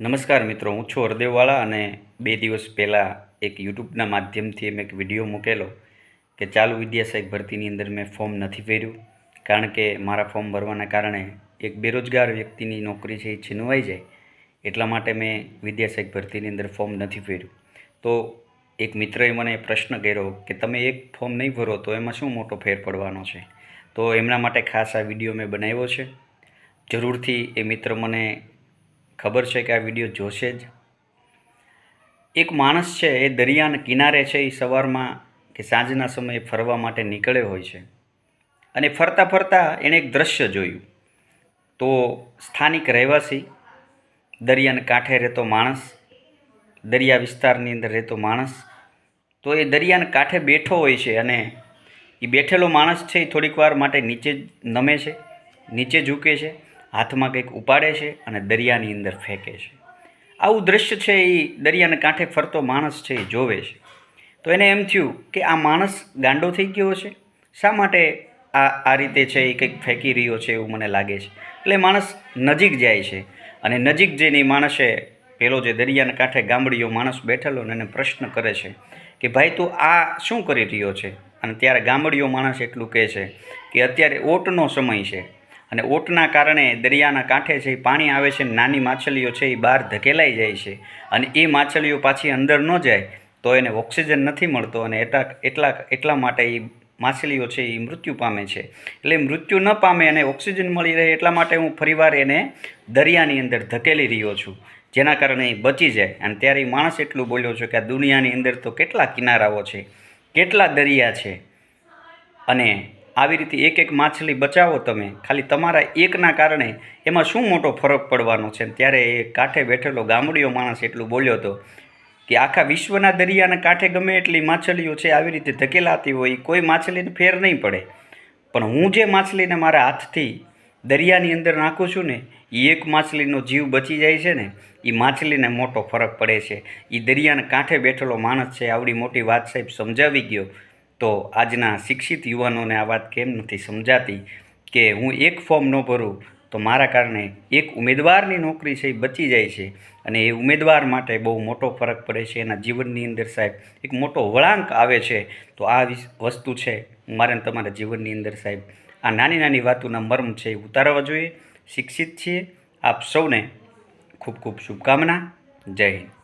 નમસ્કાર મિત્રો, હું છું હરદેવવાળા અને બે દિવસ પહેલાં એક યુટ્યુબના માધ્યમથી મેં એક વીડિયો મૂકેલો કે ચાલુ વિદ્યાસહાયક ભરતીની અંદર મેં ફોર્મ નથી ભર્યું કારણ કે મારા ફોર્મ ભરવાના કારણે એક બેરોજગાર વ્યક્તિની નોકરી છે એ છીનવાઈ જાય એટલા માટે મેં વિદ્યાસહાયક ભરતીની અંદર ફોર્મ નથી ભર્યું. તો એક મિત્રએ મને પ્રશ્ન કર્યો કે તમે એક ફોર્મ નહીં ભરો તો એમાં શું મોટો ફેર પડવાનો છે? તો એમના માટે ખાસ આ વીડિયો મેં બનાવ્યો છે. જરૂરથી એ મિત્ર મને ખબર છે કે આ વીડિયો જોશે જ? એક માણસ છે, એ દરિયાના કિનારે છે, એ સવારમાં કે સાંજના સમયે ફરવા માટે નીકળ્યો હોય છે. અને ફરતા ફરતા એણે એક દ્રશ્ય જોયું. તો સ્થાનિક રહેવાસી, દરિયાના કાંઠે રહેતો માણસ, દરિયા વિસ્તારની અંદર રહેતો માણસ, તો એ દરિયાના કાંઠે બેઠો હોય છે અને એ બેઠેલો માણસ છે એ થોડીક વાર માટે નીચે નમે છે, નીચે ઝૂકે છે. હાથમાં કંઈક ઉપાડે છે અને દરિયાની અંદર ફેંકે છે. આવું દ્રશ્ય છે એ દરિયાને કાંઠે ફરતો માણસ છે એ જોવે છે. તો એને એમ થયું કે આ માણસ ગાંડો થઈ ગયો છે શા માટે આ આ રીતે છે એ કંઈક ફેંકી રહ્યો છે એવું મને લાગે છે? એટલે માણસ નજીક જાય છે અને નજીક જઈને માણસે પેલો જે દરિયાના કાંઠે ગામડીયો માણસ બેઠેલો ને એને પ્રશ્ન કરે છે કે ભાઈ તું આ શું કરી રહ્યો છે? અને ત્યારે ગામડીયો માણસ એટલું કહે છે કે અત્યારે ઓટનો સમય છે. અને ઓટના કારણે દરિયાના કાંઠે છે એ પાણી આવે છે નાની માછલીઓ છે એ બહાર ધકેલાઈ જાય છે અને એ માછલીઓ પાછી અંદર ન જાય તો એને ઓક્સિજન નથી મળતો અને એટલા એટલા એટલા માટે એ માછલીઓ છે એ મૃત્યુ પામે છે. એટલે મૃત્યુ ન પામે અને ઓક્સિજન મળી રહે એટલા માટે હું ફરીવાર એને દરિયાની અંદર ધકેલી રહ્યો છું, જેના કારણે એ બચી જાય. અને ત્યારે એ માણસ એટલું બોલ્યો છે કે આ દુનિયાની અંદર તો કેટલા કિનારાઓ છે, કેટલા દરિયા છે અને આવી રીતે એક એક માછલી બચાવો તમે. ખાલી તમારા એકના કારણે એમાં શું મોટો ફરક પડવાનો છે? ત્યારે એ કાંઠે બેઠેલો ગામડીયો માણસ એટલું બોલ્યો હતો કે આખા વિશ્વના દરિયાના કાંઠે ગમે એટલી માછલીઓ છે, આવી રીતે ધકેલાતી હોય કોઈ માછલીને ફેર નહીં પડે. પણ હું જે માછલીને મારા હાથથી દરિયાની અંદર નાખું છું ને એ એક માછલીનો જીવ બચી જાય છે ને એ માછલીને મોટો ફરક પડે છે. એ દરિયાના કાંઠે બેઠેલો માણસ છે, આવડી મોટી વાત સાહેબ સમજાવી ગયો. તો આજના શિક્ષિત યુવાનોને આ વાત કેમ નથી સમજાતી કે હું એક ફોર્મ ન ભરું તો મારા કારણે એક ઉમેદવારની નોકરી છે એ બચી જાય છે અને એ ઉમેદવાર માટે બહુ મોટો ફરક પડે છે. એના જીવનની અંદર સાહેબ એક મોટો વળાંક આવે છે. તો આ વિસ- વસ્તુ છે મારે તમારા જીવનની અંદર સાહેબ આ નાની નાની વાતોના મર્મ છે એ ઉતારવા જોઈએ. શિક્ષિત છીએ. આપ સૌને ખૂબ ખૂબ શુભકામના. જય હિન્દ.